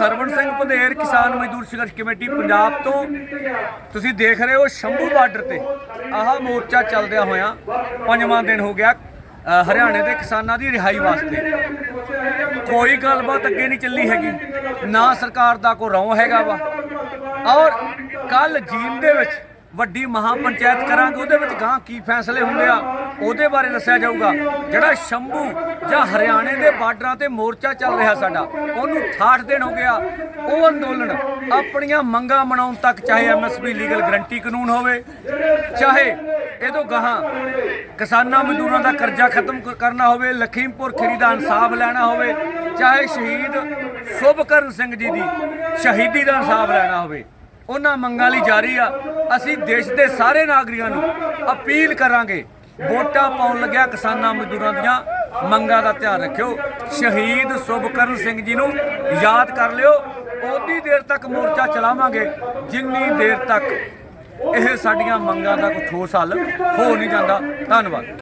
ਸਰਵਣ ਸਿੰਘ ਭਦੇਰ ਕਿਸਾਨ ਮਜ਼ਦੂਰ ਸੰਘਰਸ਼ ਕਮੇਟੀ ਪੰਜਾਬ ਤੋਂ। ਤੁਸੀਂ ਦੇਖ ਰਹੇ ਹੋ ਸ਼ੰਭੂ ਬਾਰਡਰ ਤੇ। ਆਹ ਮੋਰਚਾ ਚੱਲਦਿਆਂ ਹੋਇਆ ਪੰਜਵਾਂ ਦਿਨ ਹੋ ਗਿਆ ਹਰਿਆਣੇ ਦੇ ਕਿਸਾਨਾਂ ਦੀ ਰਿਹਾਈ ਵਾਸਤੇ। ਕੋਈ ਗੱਲਬਾਤ ਅੱਗੇ ਨਹੀਂ ਚੱਲੀ ਹੈਗੀ। ਨਾ ਸਰਕਾਰ ਦਾ ਕੋਈ ਰੌਂ ਹੈਗਾ ਵਾ। ਔਰ ਕੱਲ ਜੀਨ ਦੇ ਵਿੱਚ ਵੱਡੀ ਮਹਾ ਪੰਚਾਇਤ ਕਰਾਂਗੇ, ਉਹਦੇ ਵਿੱਚ ਗਾਂ ਕੀ ਫੈਸਲੇ ਹੁੰਦੇ ਆ, ਉਹਦੇ ਬਾਰੇ ਦੱਸਿਆ ਜਾਊਗਾ। ਜਿਹੜਾ ਸ਼ੰਭੂ ਜਾਂ ਹਰਿਆਣੇ ਦੇ ਬਾਰਡਰਾਂ ਤੇ ਮੋਰਚਾ ਚੱਲ ਰਿਹਾ ਸਾਡਾ, ਉਹਨੂੰ 68 ਦਿਨ ਹੋ ਗਿਆ। ਉਹ ਅੰਦੋਲਨ ਆਪਣੀਆਂ ਮੰਗਾਂ ਮਨਾਉਣ ਤੱਕ, ਚਾਹੇ ਐਮਐਸਪੀ ਲੀਗਲ ਗਰੰਟੀ ਕਾਨੂੰਨ ਹੋਵੇ, ਚਾਹੇ ਇਹ ਤੋਂ ਗਾਹਾਂ ਕਿਸਾਨਾਂ ਮਜ਼ਦੂਰਾਂ ਦਾ ਕਰਜ਼ਾ ਖਤਮ ਕਰਨਾ ਹੋਵੇ, ਲਖੀਮਪੁਰ ਖੀਰੀ ਦਾ ਇਨਸਾਫ ਲੈਣਾ ਹੋਵੇ, ਚਾਹੇ ਸ਼ਹੀਦ ਸ਼ੁਭਕਰਨ ਸਿੰਘ ਜੀ ਦੀ ਸ਼ਹੀਦੀ ਦਾ ਇਨਸਾਫ ਲੈਣਾ ਹੋਵੇ। ਉਹਨਾਂ ਮੰਗਾਂ ਲਈ ਜਾਰੀ ਆ। ਅਸੀਂ ਦੇਸ਼ ਦੇ ਸਾਰੇ ਨਾਗਰਿਕਾਂ ਨੂੰ ਅਪੀਲ ਕਰਾਂਗੇ, ਵੋਟਾਂ ਪਾਉਣ ਲੱਗਿਆ ਕਿਸਾਨਾਂ ਮਜ਼ਦੂਰਾਂ ਦੀਆਂ ਮੰਗਾਂ ਦਾ ਧਿਆਨ ਰੱਖਿਓ। ਸ਼ਹੀਦ ਸ਼ੁਭਕਰਨ ਸਿੰਘ ਜੀ ਨੂੰ ਯਾਦ ਕਰ ਲਿਓ। ਉਨੀ ਦੇਰ ਤੱਕ ਮੋਰਚਾ ਚਲਾਵਾਂਗੇ, ਜਿੰਨੀ ਦੇਰ ਤੱਕ ਇਹ ਸਾਡੀਆਂ ਮੰਗਾਂ ਦਾ ਕੋਈ ਠੋਸ ਹੱਲ ਹੋ ਨਹੀਂ ਜਾਂਦਾ। ਧੰਨਵਾਦ।